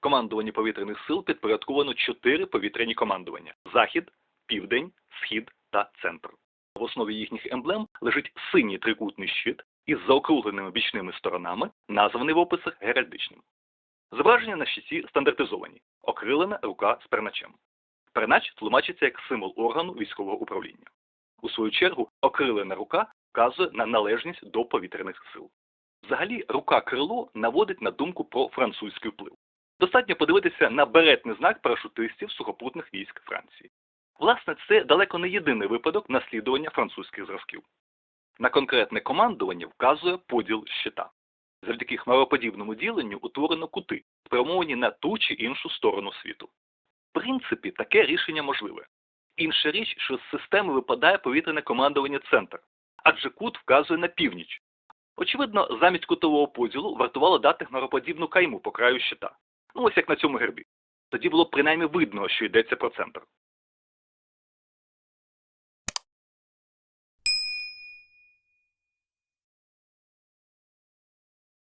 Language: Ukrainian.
Командуванню повітряних сил підпорядковано чотири повітряні командування: Захід, Південь, Схід та Центр. В основі їхніх емблем лежить синій трикутний щит із заокругленими бічними сторонами, названий в описах геральдичним. Зображення на щиті стандартизовані, окрилена рука з перначем. Пернач тлумачиться як символ органу військового управління. У свою чергу, окрилена рука вказує на належність до повітряних сил. Взагалі, рука-крило наводить на думку про французький вплив. Достатньо подивитися на беретний знак парашутистів сухопутних військ Франції. Власне, це далеко не єдиний випадок наслідування французьких зразків. На конкретне командування вказує поділ щита. Завдяки хмароподібному діленню утворено кути, спрямовані на ту чи іншу сторону світу. В принципі, таке рішення можливе. Інша річ, що з системи випадає повітряне командування центр, адже кут вказує на північ. Очевидно, замість кутового поділу вартувало дати хмароподібну кайму по краю щита. Ну ось як на цьому гербі. Тоді було принаймні видно, що йдеться про центр.